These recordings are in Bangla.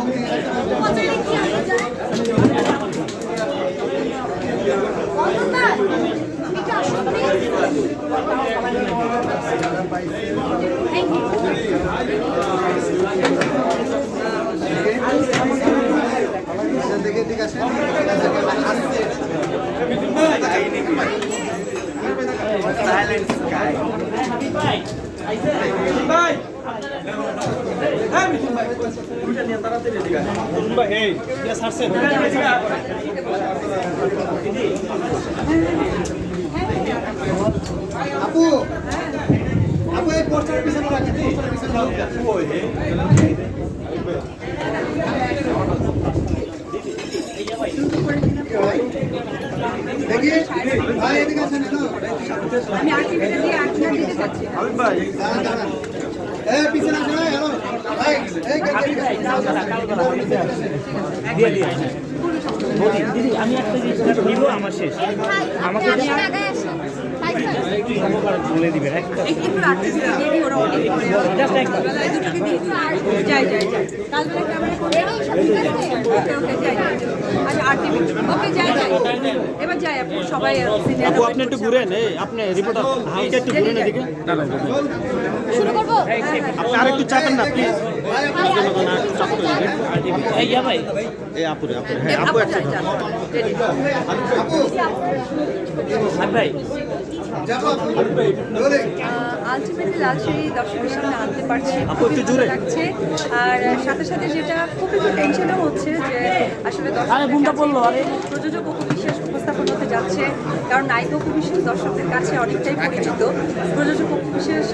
দেখে আপু আপু এই পোস্টারের পিছনে রাখেন পোস্টারের পিছনে রাখেন দেখি ভাই এদিকে আসেন না আমি আর্টিফিটা দিয়ে আর্টিফিটা দিতে চাচ্ছি দাঁড়ান দাঁড়ান এই পিছনে আসেন হ্যালো ভাই এই এদিকে আসেন। দিদি আমি একটা জিনিস নিব আমার শেষ আমাকে বলে দিবেন একটা ওকে যাই যাই। এবার যাই আপু সবাই সিনিয়র আপু আপনি একটু ঘুরেন এই আপনি রিপোর্টার হালকা একটু ঘুরেন এদিকে শুরু করব? আপনি আরেকটু চাপেন না প্লিজ এই ইয়া ভাই। এই আপুরে আপুরে। হ্যাঁ আপু একটা আপু ভাই যাব আপু ধরে আলটিমেটলি দর্শকের সামনে আনতে পারছি লাগছে। আর সাথে সাথে যেটা খুব একটু টেনশনও হচ্ছে যে আসলে। প্রযোজক অপু বিশ্বাস উপস্থাপন হতে যাচ্ছে কারণ নায়ক অপু বিশ্বাস দর্শকদের কাছে অনেকটাই পরিচিত। প্রযোজক অপু বিশ্বাস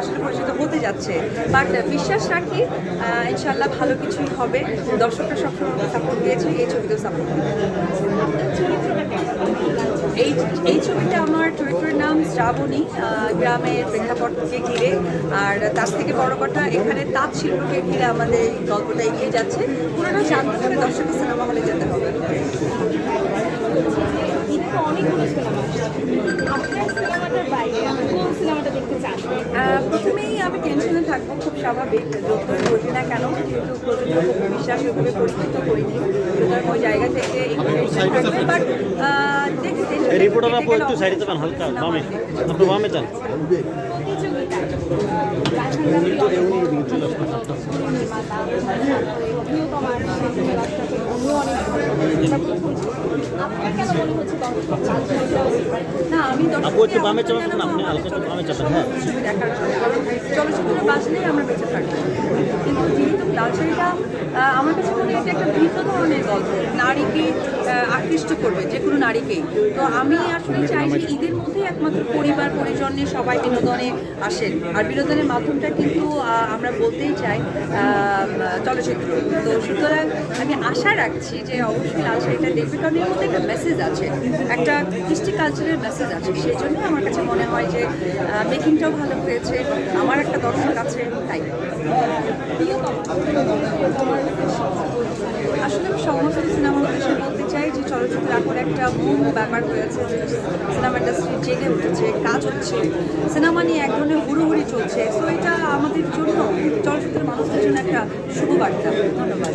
আসলে পরিচিত হতে যাচ্ছে। বাট বিশ্বাস রাখি আহ, ইনশাল্লাহ ভালো কিছুই হবে। দর্শকরা সবসময় সাপোর্ট দিয়েছে এই ছবিতেও সাপোর্ট এই ছবিটা আমার চরিত্রের নাম শ্রাবণী গ্রামের প্রেক্ষাপটকে ঘিরে। আর তার থেকে বড় কথা এখানে তাঁত শিল্পকে ঘিরে আমাদের এই গল্পটা এগিয়ে যাচ্ছে। পুরোটা জানতে করে দর্শকের সিনেমা হলে যেতে হবে। অনেকগুলো সিনেমা আপনার সিনেমাটার বাইরে কোন সিনেমাটা দেখতে চান? আহ, প্রথমেই আমি টেনশনে থাকব খুব স্বাভাবিক যতই বলি না কেন কিন্তু প্রযোজক বিশ্বাস ওইভাবে পরিচিত করিনি সুতরাং ওই জায়গা থেকে বাট দেখি tension এই রিপোর্টার আপু একটু সাইডে যাবেন হালকা বামে। আপনি যান। হচ্ছে না আমি আপু একটু বামে চাপেন না আপনি হালকা একটু বামে চাপেন হ্যাঁ। চলচ্চিত্রে বাঁচলেই আমরা বেঁচে থাকব কিন্তু যেহেতু লাল শাড়িটা আহ, আমার কাছে মনে হয় এটা একটা ভিন্ন ধরনের গল্প নারীকে আহ, আকৃষ্ট করবে যে কোনো নারীকেই তো আমি আসলে চাই যে ঈদের মধ্যেই একমাত্র পরিবার, পরিজন সবাই বিনোদনে আসেন। আর বিনোদনের মাধ্যমটা কিন্তু আমরা বলতেই চাই চলচ্চিত্র। তো সুতরাং আমি আশা রাখছি যে অবশ্যই লাল শাড়িটা দেখবে কারণ এর মধ্যে একটা মেসেজ আছে। একটা কৃষ্টি কালচারের মেসেজ আছে। সেই জন্য আমার কাছে মনে হয় যে মেকিংটাও ভালো হয়েছে। আমার একটা দর্শক আছে, তাই। আসলে সমস্ত সিনেমার উদ্দেশ্যে বলতে চাই যে চলচ্চিত্র এখন একটা মূল ব্যাপার হয়েছে যে সিনেমা ইন্ডাস্ট্রি জেগে উঠেছে, কাজ হচ্ছে সিনেমা নিয়ে এক ধরনের হুড়োহুড়ি চলছে। সো এটা আমাদের জন্য, চলচ্চিত্রের মানুষদের জন্য একটা শুভ বার্তা। ধন্যবাদ।